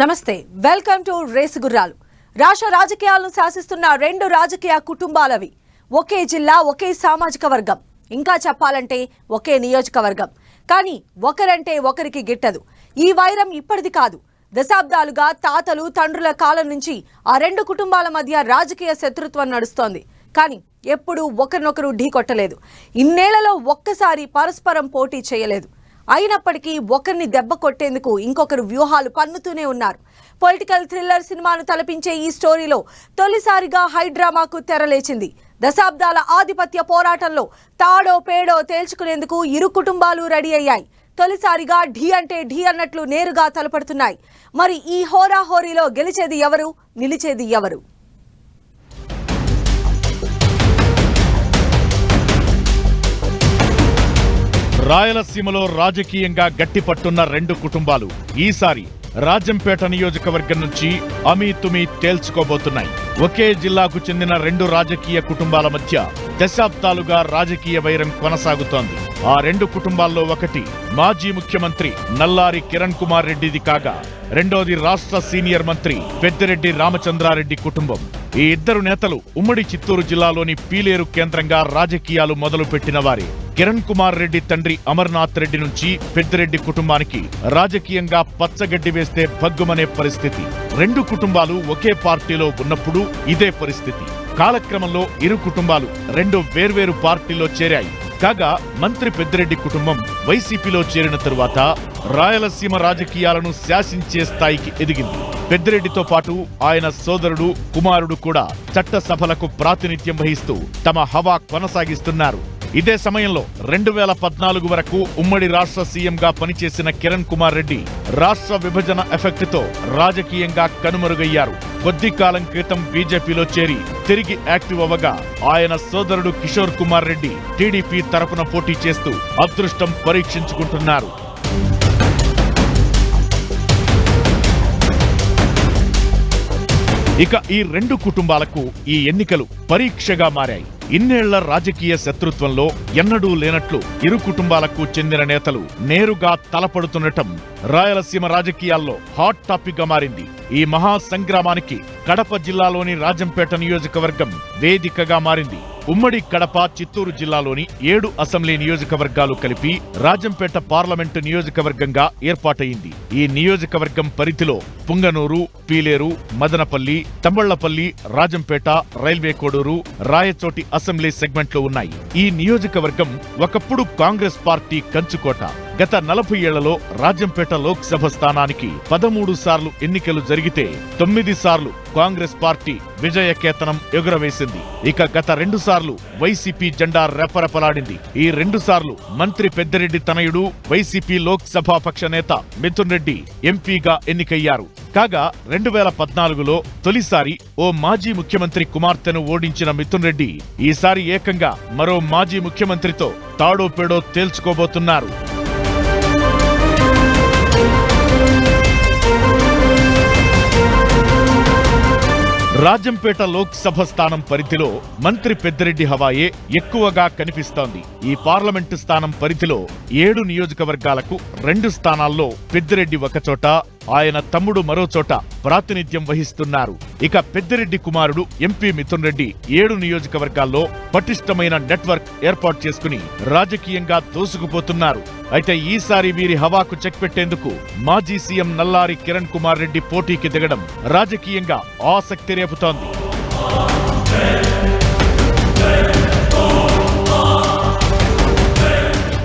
నమస్తే welcome to race గుర్రాలు. రాష్ట్ర రాజకీయాలను శాసిస్తున్న రెండు రాజకీయ కుటుంబాలవి. ఒకే జిల్లా ఒకే సామాజిక వర్గం. ఇంకా చెప్పాలంటే ఒకే నియోజకవర్గం. కానీ ఒకరంటే ఒకరికి గిట్టదు. ఈ వైరం ఇప్పటిది కాదు. దశాబ్దాలుగా తాతలు తండ్రుల కాలం నుంచి ఆ రెండు కుటుంబాల మధ్య రాజకీయ శత్రుత్వం నడుస్తోంది. కానీ ఎప్పుడూ ఒకరినొకరు ఢీకొట్టలేదు. ఇన్నేళ్ళలో ఒక్కసారి పరస్పరం పోటీ చేయలేదు. అయినప్పటికీ ఒకరిని దెబ్బ కొట్టేందుకు ఇంకొకరు వ్యూహాలు పన్నుతూనే ఉన్నారు. పొలిటికల్ థ్రిల్లర్ సినిమాను తలపించే ఈ స్టోరీలో తొలిసారిగా హైడ్రామాకు తెరలేచింది. దశాబ్దాల ఆధిపత్య పోరాటంలో తాడో పేడో తేల్చుకునేందుకు ఇరు కుటుంబాలు రెడీ అయ్యాయి. తొలిసారిగా ఢీ అంటే ఢీ అన్నట్లు నేరుగా తలపడుతున్నాయి. మరి ఈ హోరాహోరీలో గెలిచేది ఎవరు? నిలిచేది ఎవరు? రాయలసీమలో రాజకీయంగా గట్టిపట్టున్న రెండు కుటుంబాలు ఈసారి రాజంపేట నియోజకవర్గం నుంచి అమీతుమీ తేల్చుకోబోతున్నాయి. ఒకే జిల్లాకు చెందిన రెండు రాజకీయ కుటుంబాల మధ్య దశాబ్దాలుగా రాజకీయ వైరం కొనసాగుతోంది. ఆ రెండు కుటుంబాల్లో ఒకటి మాజీ ముఖ్యమంత్రి నల్లారి కిరణ్ కుమార్ రెడ్డిది కాగా రెండోది రాష్ట్ర సీనియర్ మంత్రి పెద్దిరెడ్డి రామచంద్రారెడ్డి కుటుంబం. ఈ ఇద్దరు నేతలు ఉమ్మడి చిత్తూరు జిల్లాలోని పీలేరు కేంద్రంగా రాజకీయాలు మొదలుపెట్టిన వారే. కిరణ్ కుమార్ రెడ్డి తండ్రి అమర్నాథ్ రెడ్డి నుంచి పెద్దిరెడ్డి కుటుంబానికి రాజకీయంగా పచ్చగడ్డి వేస్తే భగ్గుమనే పరిస్థితి. రెండు కుటుంబాలు ఒకే పార్టీలో ఉన్నప్పుడు ఇదే పరిస్థితి. కాలక్రమంలో ఇరు కుటుంబాలు రెండు వేర్వేరు పార్టీలో చేరాయి. కాగా మంత్రి పెద్దిరెడ్డి కుటుంబం వైసీపీలో చేరిన తరువాత రాయలసీమ రాజకీయాలను శాసించే స్థాయికి ఎదిగింది. పెద్దిరెడ్డితో పాటు ఆయన సోదరుడు కుమారుడు కూడా చట్టసభలకు ప్రాతినిధ్యం వహిస్తూ తమ హవా కొనసాగిస్తున్నారు. ఇదే సమయంలో రెండు వేల పద్నాలుగు వరకు ఉమ్మడి రాష్ట్ర సీఎంగా పనిచేసిన కిరణ్ కుమార్ రెడ్డి రాష్ట్ర విభజన ఎఫెక్ట్తో రాజకీయంగా కనుమరుగయ్యారు. కొద్ది కాలం క్రితం బీజేపీలో చేరి తిరిగి యాక్టివ్ అవ్వగా ఆయన సోదరుడు కిషోర్ కుమార్ రెడ్డి టీడీపీ తరపున పోటీ చేస్తూ అదృష్టం పరీక్షించుకుంటున్నారు. ఇక ఈ రెండు కుటుంబాలకు ఈ ఎన్నికలు పరీక్షగా మారాయి. ఇన్నేళ్ళ రాజకీయ శత్రుత్వంలో ఎన్నడూ లేనట్లు ఇరు కుటుంబాలకు చెందిన నేతలు నేరుగా తలపడుతుండటం రాయలసీమ రాజకీయాల్లో హాట్ టాపిక్గా మారింది. ఈ మహా సంగ్రామానికి కడప జిల్లాలోని రాజంపేట నియోజకవర్గం వేదికగా మారింది. ఉమ్మడి కడప చిత్తూరు జిల్లాలోని ఏడు అసెంబ్లీ నియోజకవర్గాలు కలిపి రాజంపేట పార్లమెంటు నియోజకవర్గంగా ఏర్పాటయింది. ఈ నియోజకవర్గం పరిధిలో పుంగనూరు పీలేరు మదనపల్లి తంబళ్ళపల్లి రాజంపేట రైల్వే కోడూరు రాయచోటి అసెంబ్లీ సెగ్మెంట్లు ఉన్నాయి. ఈ నియోజకవర్గం ఒకప్పుడు కాంగ్రెస్ పార్టీ కంచుకోట. గత నలభై ఏళ్ళలో రాజంపేట లోక్సభ స్థానానికి పదమూడు సార్లు ఎన్నికలు జరిగితే తొమ్మిది సార్లు కాంగ్రెస్ పార్టీ విజయకేతనం ఎగురవేసింది. ఇక గత రెండు సార్లు వైసీపీ జెండా రెపరెపలాడింది. ఈ రెండు సార్లు మంత్రి పెద్దిరెడ్డి తనయుడు వైసీపీ లోక్సభ పక్ష నేత మిథున్ రెడ్డి ఎంపీగా ఎన్నికయ్యారు. కాగా రెండు వేల పద్నాలుగులో తొలిసారి ఓ మాజీ ముఖ్యమంత్రి కుమార్తెను ఓడించిన మిథున్ రెడ్డి ఈసారి ఏకంగా మరో మాజీ ముఖ్యమంత్రితో తాడోపేడో తేల్చుకోబోతున్నారు. రాజంపేట లోక్సభ స్థానం పరిధిలో మంత్రి పెద్దిరెడ్డి హవాయే ఎక్కువగా కనిపిస్తోంది. ఈ పార్లమెంటు స్థానం పరిధిలో ఏడు నియోజకవర్గాలకు రెండు స్థానాల్లో పెద్దిరెడ్డి ఒకచోట ఆయన తమ్ముడు మరో చోట ప్రాతినిధ్యం వహిస్తున్నారు. ఇక పెద్దిరెడ్డి కుమారుడు ఎంపీ మిథున్ రెడ్డి ఏడు నియోజకవర్గాల్లో పటిష్టమైన నెట్వర్క్ ఏర్పాటు చేసుకుని రాజకీయంగా దోసుకుపోతున్నారు. అయితే ఈసారి వీరి హవాకు చెక్ పెట్టేందుకు మాజీ సీఎం నల్లారి కిరణ్ కుమార్ రెడ్డి పోటీకి దిగడం రాజకీయంగా ఆసక్తి రేపుతోంది.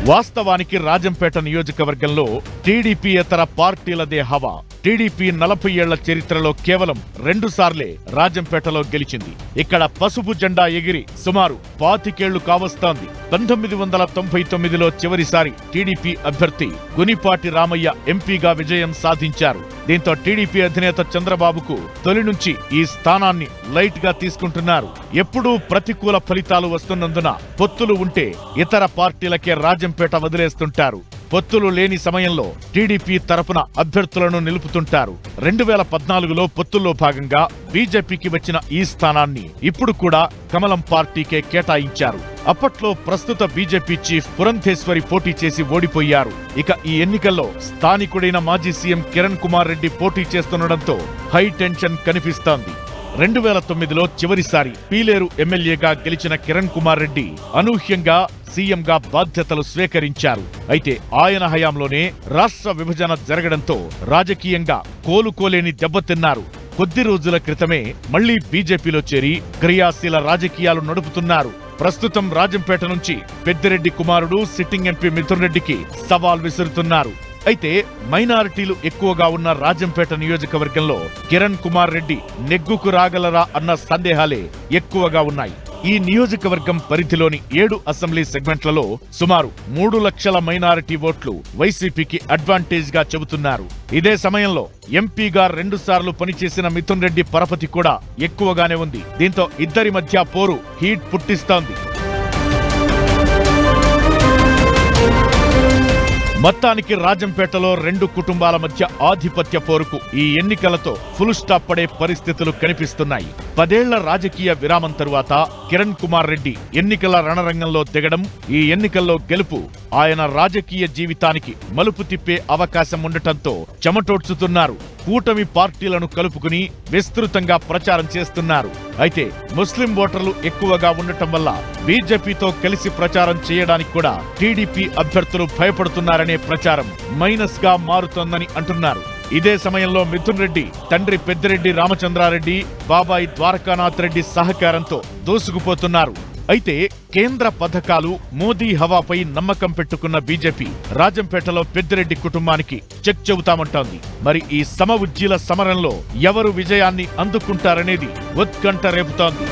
వాస్తవానికి రాజంపేట నియోజకవర్గంలో టీడీపీయేతర పార్టీలదే హవా? టీడీపీ నలభై ఏళ్ళ చరిత్రలో కేవలం రెండుసార్లే రాజంపేటలో గెలిచింది. ఇక్కడ పసుపు జెండా ఎగిరి సుమారు పాతికేళ్ళు కావస్తోంది. పంతొమ్మిది వందల తొంభై తొమ్మిదిలో చివరిసారి టీడీపీ అభ్యర్థి గునిపాటి రామయ్య ఎంపీగా విజయం సాధించారు. దీంతో టీడీపీ అధినేత చంద్రబాబుకు తొలి నుంచి ఈ స్థానాన్ని లైట్గా తీసుకుంటున్నారు. ఎప్పుడూ ప్రతికూల ఫలితాలు వస్తున్నందున పొత్తులు ఉంటే ఇతర పార్టీలకే రాజంపేట వదిలేస్తుంటారు. పొత్తులు లేని సమయంలో టీడీపీ తరపున అభ్యర్థులను నిలుపుతుంటారు. రెండు వేల పద్నాలుగులో పొత్తుల్లో భాగంగా బీజేపీకి వచ్చిన ఈ స్థానాన్ని ఇప్పుడు కూడా కమలం పార్టీకే కేటాయించారు. అప్పట్లో ప్రస్తుత బీజేపీ చీఫ్ పురంధేశ్వరి పోటీ చేసి ఓడిపోయారు. ఇక ఈ ఎన్నికల్లో స్థానికుడైన మాజీ సీఎం కిరణ్ కుమార్ రెడ్డి పోటీ చేస్తుండటంతో హై టెన్షన్ కనిపిస్తోంది. రెండు వేల తొమ్మిదిలో చివరిసారి పీలేరు ఎమ్మెల్యేగా గెలిచిన కిరణ్ కుమార్ రెడ్డి అనూహ్యంగా సీఎంగా బాధ్యతలు స్వీకరించారు. అయితే ఆయన హయాంలోనే రాష్ట్ర విభజన జరగడంతో రాజకీయంగా కోలుకోలేని దెబ్బతిన్నారు. కొద్ది రోజుల క్రితమే మళ్ళీ బీజేపీలో చేరి క్రియాశీల రాజకీయాలు నడుపుతున్నారు. ప్రస్తుతం రాజంపేట నుంచి పెద్దిరెడ్డి కుమారుడు సిట్టింగ్ ఎంపీ మిథున్ రెడ్డికి సవాల్ విసురుతున్నారు. అయితే మైనారిటీలు ఎక్కువగా ఉన్న రాజంపేట నియోజకవర్గంలో కిరణ్ కుమార్ రెడ్డి నెగ్గుకు రాగలరా అన్న సందేహాలే ఎక్కువగా ఉన్నాయి. ఈ నియోజకవర్గం పరిధిలోని ఏడు అసెంబ్లీ సెగ్మెంట్లలో సుమారు మూడు లక్షల మైనారిటీ ఓట్లు వైసీపీకి అడ్వాంటేజ్గా చెబుతున్నారు. ఇదే సమయంలో ఎంపీగా రెండు సార్లు పనిచేసిన మిథున్ రెడ్డి పరపతి కూడా ఎక్కువగానే ఉంది. దీంతో ఇద్దరి మధ్య పోరు హీట్ పుట్టిస్తోంది. మొత్తానికి రాజంపేటలో రెండు కుటుంబాల మధ్య ఆధిపత్య పోరుకు ఈ ఎన్నికలతో ఫుల్ స్టాప్ పడే పరిస్థితులు కనిపిస్తున్నాయి. పదేళ్ళ రాజకీయ విరామం తరువాత కిరణ్ కుమార్ రెడ్డి ఎన్నికల రణరంగంలో దిగడం ఈ ఎన్నికల్లో గెలుపు ఆయన రాజకీయ జీవితానికి మలుపు తిప్పే అవకాశం ఉండటంతో చెమటోడ్చుతున్నారు. కూటమి పార్టీలను కలుపుకుని విస్తృతంగా ప్రచారం చేస్తున్నారు. అయితే ముస్లిం ఓటర్లు ఎక్కువగా ఉండటం వల్ల బీజేపీతో కలిసి ప్రచారం చేయడానికి కూడా టీడీపీ అభ్యర్థులు భయపడుతున్నారనే ప్రచారం మైనస్గా మారుతోందని అంటున్నారు. ఇదే సమయంలో మిథున్ రెడ్డి తండ్రి పెద్దిరెడ్డి రామచంద్రారెడ్డి బాబాయి ద్వారకానాథ్ రెడ్డి సహకారంతో దూసుకుపోతున్నారు. అయితే కేంద్ర పథకాలు మోదీ హవాపై నమ్మకం పెట్టుకున్న బీజేపీ రాజంపేటలో పెద్దిరెడ్డి కుటుంబానికి చెక్ చెబుతామంటోంది. మరి ఈ సమ ఉజ్జీల సమరంలో ఎవరు విజయాన్ని అందుకుంటారనేది ఉత్కంఠ రేపుతోంది.